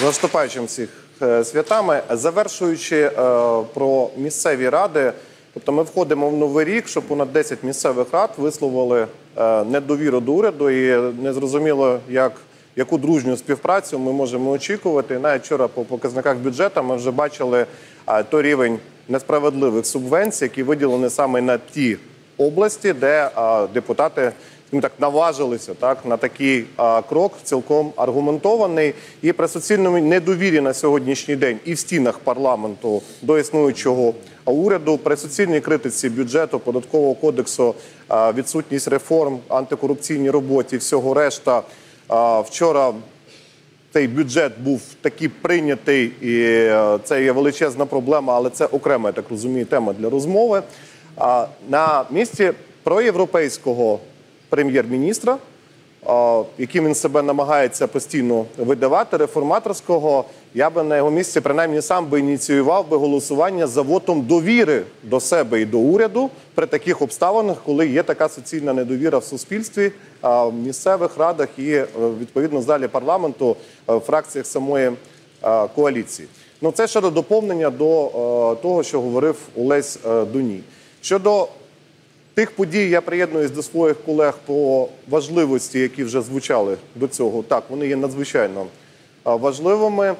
З наступаючим всіх е, святами, завершуючи е, про місцеві ради, тобто ми входимо в новий рік, що понад 10 місцевих рад висловили е, недовіру до уряду і незрозуміло, як яку дружню співпрацю ми можемо очікувати. Навіть вчора по показниках бюджету ми вже бачили той рівень несправедливих субвенцій, які виділені саме на ті області, де депутати скажімо так наважилися так на такий а, крок, цілком аргументований. І при суцільному недовірі на сьогоднішній день і в стінах парламенту до існуючого уряду, при суцільній критиці бюджету, податкового кодексу, а, відсутність реформ, антикорупційній роботі, всього решта. А, вчора цей бюджет був такий прийнятий, і е, це є величезна проблема, але це окрема, я так розумію, тема для розмови. А, На місці проєвропейського прем'єр-міністра, яким він себе намагається постійно видавати, реформаторського, я би на його місці принаймні сам би ініціював би голосування за вотом довіри до себе і до уряду при таких обставинах, коли є така соціальна недовіра в суспільстві, в місцевих радах і е, відповідно в залі парламенту е, в фракціях самої е, коаліції. Ну це щодо доповнення до того, що говорив Олесь Дуній. Щодо тих подій я приєднуюсь до своїх колег по важливості, які вже звучали до цього. Так, вони є надзвичайно важливими.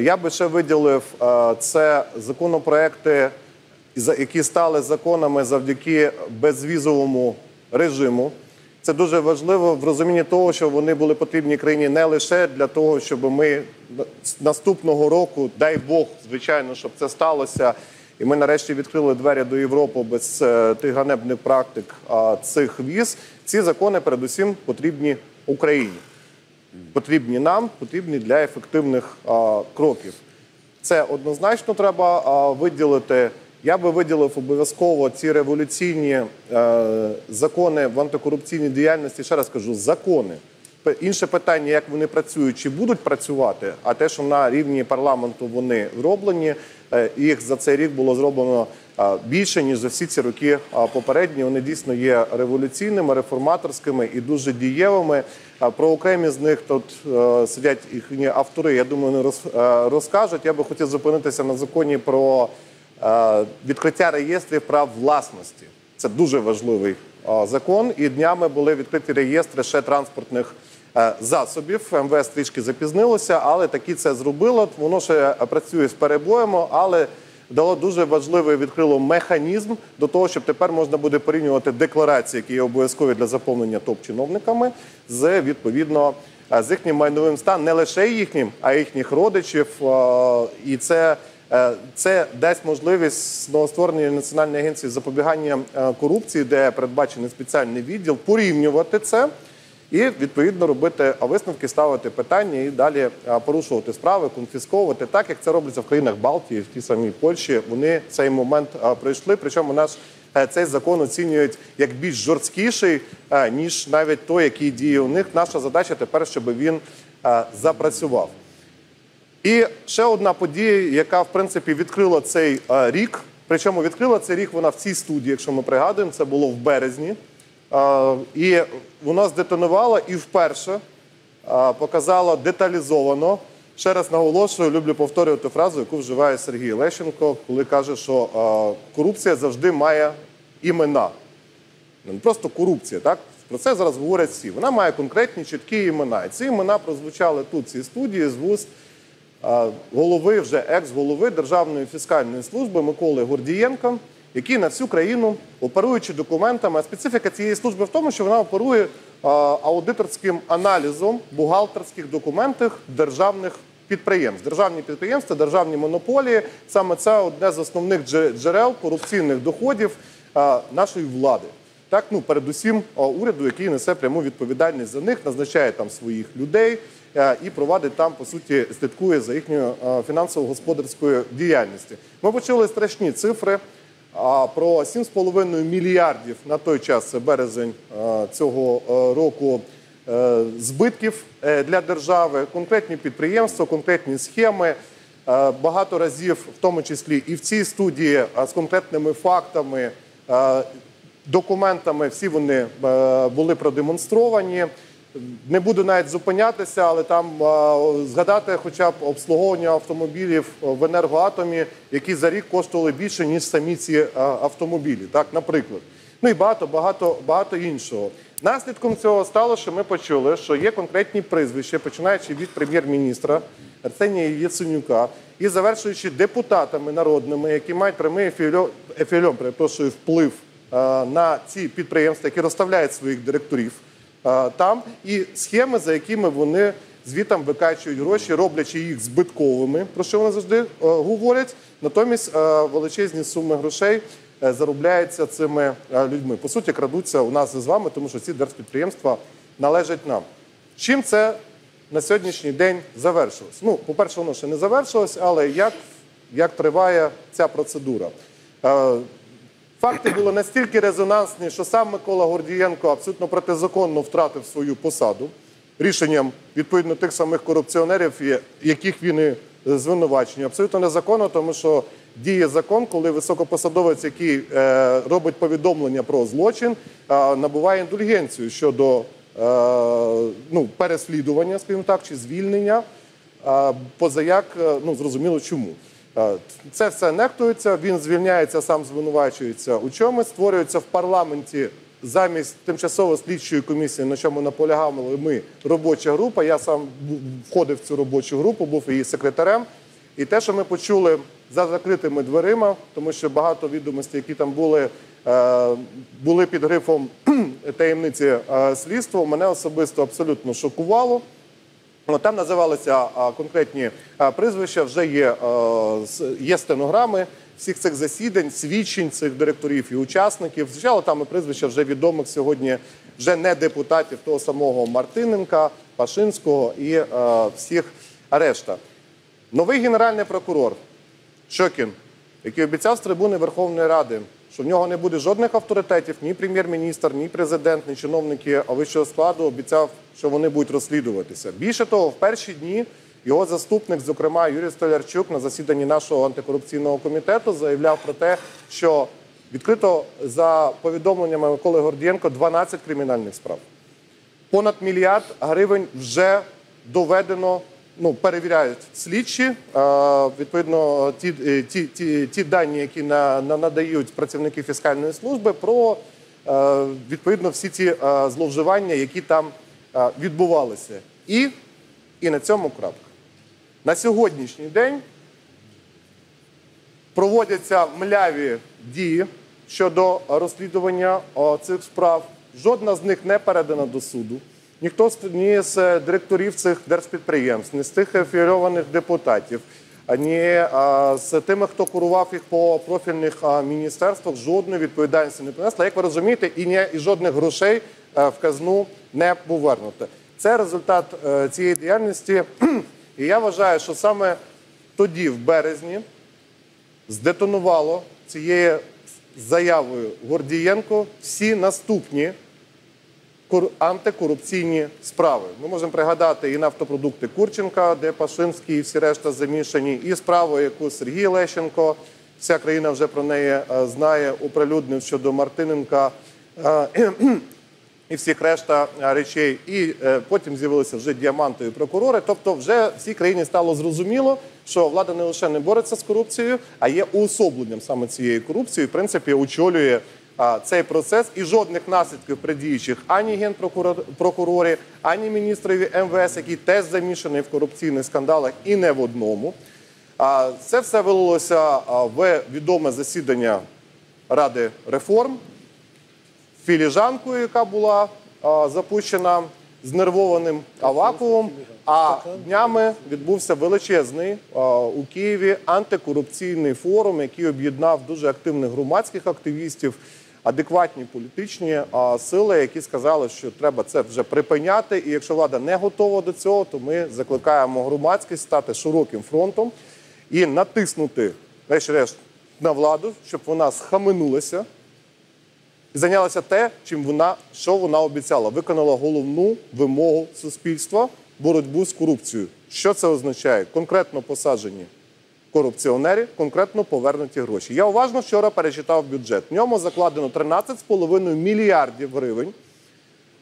Я би ще виділив це законопроекти, за- які стали законами завдяки безвізовому режиму. Це дуже важливо в розумінні того, що вони були потрібні країні не лише для того, щоб ми наступного року, дай Бог, звичайно, щоб це сталося. І ми нарешті відкрили двері до Європи без е, тих ганебних практик цих віз. Ці закони передусім потрібні Україні. Потрібні нам, потрібні для ефективних кроків. Це однозначно треба виділити. Я би виділив обов'язково ці революційні е, закони в антикорупційній діяльності. Ще раз кажу, закони. Інше питання, як вони працюють, чи будуть працювати, а те, що на рівні парламенту вони зроблені, е, їх за цей рік було зроблено е, більше, ніж за всі ці роки е, попередні. Вони дійсно є революційними, реформаторськими і дуже дієвими. Про окремі з них тут сидять їхні автори. Я думаю, вони роз- розкажуть. Я би хотів зупинитися на законі про відкриття реєстрів прав власності. Це дуже важливий закон. І днями були відкриті реєстри ще транспортних засобів. МВС трішки запізнилося, але таки це зробило. Воно ще працює з перебоями, але дало дуже важливий відкрило механізм до того, щоб тепер можна буде порівнювати декларації, які є обов'язкові для заповнення топ-чиновниками, з відповідно е, з їхнім майновим станом, не лише їхнім, а їхніх родичів. Е, І це, е, це дасть можливість новостворення Національної агенції запобігання е, корупції, де передбачений спеціальний відділ, порівнювати це. І відповідно робити висновки, ставити питання і далі порушувати справи, конфісковувати, так як це робиться в країнах Балтії, в тій самій Польщі. Вони цей момент пройшли. Причому наш е, цей закон оцінюють як більш жорсткіший, е, ніж навіть той, який діє у них. Наша задача тепер, щоб він е, запрацював. І ще одна подія, яка в принципі відкрила цей рік. Причому відкрила цей рік вона в цій студії, якщо ми пригадуємо, це було в березні. І вона здетонувала і вперше показала деталізовано. Ще раз наголошую, люблю повторювати фразу, яку вживає Сергій Лещенко, коли каже, що корупція завжди має імена. Не просто корупція, так? Про це зараз говорять всі. Вона має конкретні чіткі імена. І ці імена прозвучали тут, цій студії, з вуст голови, вже екс-голови Державної фіскальної служби Миколи Гордієнка, який на всю країну, оперуючи документами, а специфіка цієї служби в тому, що вона оперує аудиторським аналізом бухгалтерських документів державних підприємств. Державні підприємства, державні монополії саме це одне з основних джерел корупційних доходів нашої влади. Так, ну передусім уряду, який несе пряму відповідальність за них, назначає там своїх людей і провадить там, по суті, слідкує за їхньою фінансово-господарською діяльністю. Ми почули страшні цифри а, про 7,5 мільярдів на той час, це березень е, цього е, року. е, Збитків е, для держави, конкретні підприємства, конкретні схеми. Е, Багато разів, в тому числі і в цій студії, е, з конкретними фактами, е, документами, всі вони е, були продемонстровані. Не буду навіть зупинятися, але там згадати хоча б обслуговування автомобілів в енергоатомі, які за рік коштували більше, ніж самі ці автомобілі, так, наприклад. Ну і багато, багато, багато іншого. Наслідком цього стало, що ми почули, що є конкретні прізвища, починаючи від прем'єр-міністра Арсенія Яценюка і завершуючи депутатами народними, які мають прямий ефільом, ефільом перепрошую, вплив е, на ці підприємства, які розставляють своїх директорів е, там, і схеми, за якими вони звітам викачують гроші, роблячи їх збитковими, про що вони завжди е, говорять. Натомість е, величезні суми грошей е, заробляються цими е, людьми. По суті, крадуться у нас з вами, тому що ці держпідприємства належать нам. Чим це на сьогоднішній день завершилось? Ну, по-перше, воно ще не завершилось, але як, як триває ця процедура? Е, Факти були настільки резонансні, що сам Микола Гордієнко абсолютно протизаконно втратив свою посаду рішенням відповідно тих самих корупціонерів, яких він і звинувачені. Абсолютно незаконно, тому що діє закон, коли високопосадовець, який е, робить повідомлення про злочин, е, набуває індульгенцію щодо е, ну, переслідування, скажімо так, чи звільнення. Позаяк, е, ну зрозуміло чому. Це все нехтується, він звільняється, сам звинувачується у чомусь, створюється в парламенті замість тимчасово слідчої комісії, на чому наполягали ми робоча група. Я сам входив в цю робочу групу, був її секретарем. І те, що ми почули за закритими дверима, тому що багато відомостей, які там були, е, були під грифом таємниці е, слідства, мене особисто абсолютно шокувало. Ну, Там називалися конкретні а, прізвища, вже є, є стенограми всіх цих засідань, свідчень цих директорів і учасників. Звичайно, там і прізвища вже відомих сьогодні, вже не депутатів того самого Мартиненка, Пашинського і а, всіх решта. Новий генеральний прокурор Щокін, який обіцяв з трибуни Верховної Ради, що в нього не буде жодних авторитетів, ні прем'єр-міністр, ні президент, ні чиновники вищого складу, обіцяв, що вони будуть розслідуватися. Більше того, в перші дні його заступник, зокрема Юрій Столярчук, на засіданні нашого антикорупційного комітету заявляв про те, що відкрито за повідомленнями Миколи Гордієнко 12 кримінальних справ понад мільярд гривень вже доведено. Ну, перевіряють слідчі. Відповідно, ті, е, ті, ті, ті дані, які на, на, надають працівники фіскальної служби, про е, відповідно всі ці е, зловживання, які там відбувалися. І, і на цьому крапка. На сьогоднішній день проводяться мляві дії щодо розслідування цих справ. Жодна з них не передана до суду. Ніхто ні з е, директорів цих держпідприємств, ні з тих афілійованих депутатів, ні з тими, хто курував їх по профільних міністерствах, жодної відповідальності не понесла. Як ви розумієте, і ні і жодних грошей е, в казну не повернуто. Це результат е, цієї діяльності. І я вважаю, що саме тоді, в березні, здетонувало цією заявою Гордієнко всі наступні антикорупційні справи. Ми можемо пригадати і нафтопродукти Курченка, де Пашинський і всі решта замішані, і справу, яку Сергій Лещенко, вся країна вже про неї е, знає, оприлюднив щодо Мартиненка. е, і всіх решта е, речей. І потім з'явилися вже діамантові прокурори. Тобто, вже всій країні стало зрозуміло, що влада не лише не бореться з корупцією, а є уособленням саме цієї корупції. В принципі, очолює цей процес і жодних наслідків при діючих ані генпрокурорі, ані міністрові МВС, який теж замішаний в корупційних скандалах, і не в одному. Це все вилилося в відоме засідання Ради реформ філіжанкою, яка була запущена знервованим Аваковим. А днями відбувся величезний у Києві антикорупційний форум, який об'єднав дуже активних громадських активістів, адекватні політичні сили, які сказали, що треба це вже припиняти. І якщо влада не готова до цього, то ми закликаємо громадськість стати широким фронтом і натиснути врешті-решт на владу, щоб вона схаменулася і зайнялася те, чим вона що вона обіцяла, виконала головну вимогу суспільства боротьбу з корупцією. Що це означає? Конкретно посаджені корупціонери, конкретно повернуті гроші. Я уважно вчора перечитав бюджет. В ньому закладено 13,5 мільярдів гривень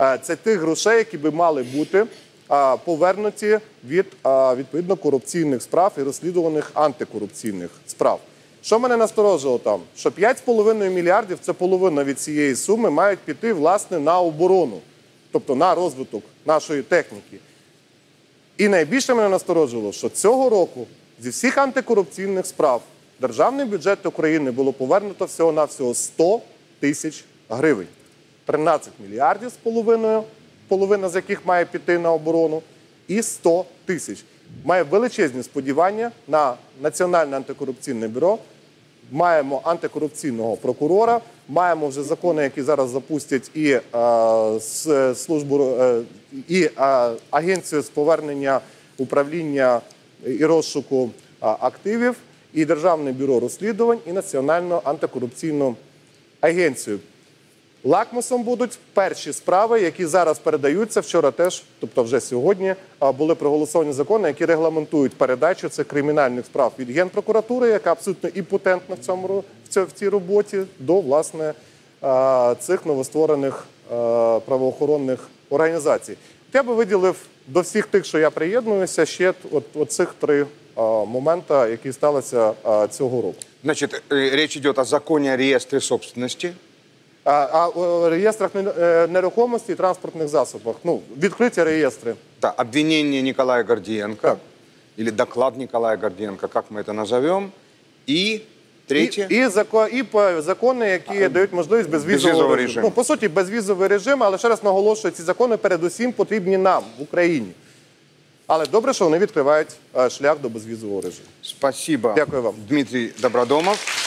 Е, Це тих грошей, які би мали бути е, повернуті від е, відповідно корупційних справ і розслідуваних антикорупційних справ. Що мене насторожило там? Що 5,5 мільярдів це половина від цієї суми мають піти власне на оборону, тобто на розвиток нашої техніки. І найбільше мене насторожило, що цього року зі всіх антикорупційних справ державний бюджет України було повернуто всього на всього 100 тисяч гривень. 13 мільярдів з половиною, половина з яких має піти на оборону, і 100 тисяч. Має величезні сподівання на Національне антикорупційне бюро. Маємо антикорупційного прокурора, маємо вже закони, які зараз запустять і е, службу е, і е, агенцію з повернення управління і розшуку активів, і Державне бюро розслідувань, і Національну антикорупційну агенцію. Лакмусом будуть перші справи, які зараз передаються. Вчора теж, тобто вже сьогодні, були проголосовані закони, які регламентують передачу цих кримінальних справ від генпрокуратури, яка абсолютно імпотентна в цьому в цій роботі, до власне цих новостворених правоохоронних організацій. Я би виділив до всіх тих, що я приєднуюся, ще от, от цих три а, моменти, які сталися а, цього року. Значит, э, речь идет о законе о реестре собственности. А, а о реєстрах не- е, нерухомості і транспортних засобах. Ну, відкриті реєстри. Да, обвинение Николая Гордиенко. Так. Или доклад Николая Гордиенко, как мы это назовем. И третье. І, і, закон, і по- закони, які дають можливість безвізового режиму. режиму. Ну, по суті, безвізовий режим, але ще раз наголошую, ці закони передусім потрібні нам в Україні. Але добре, що вони відкривають е, шлях до безвізового режиму. Спасибо, Дякую вам. Дмитрий Добродомов.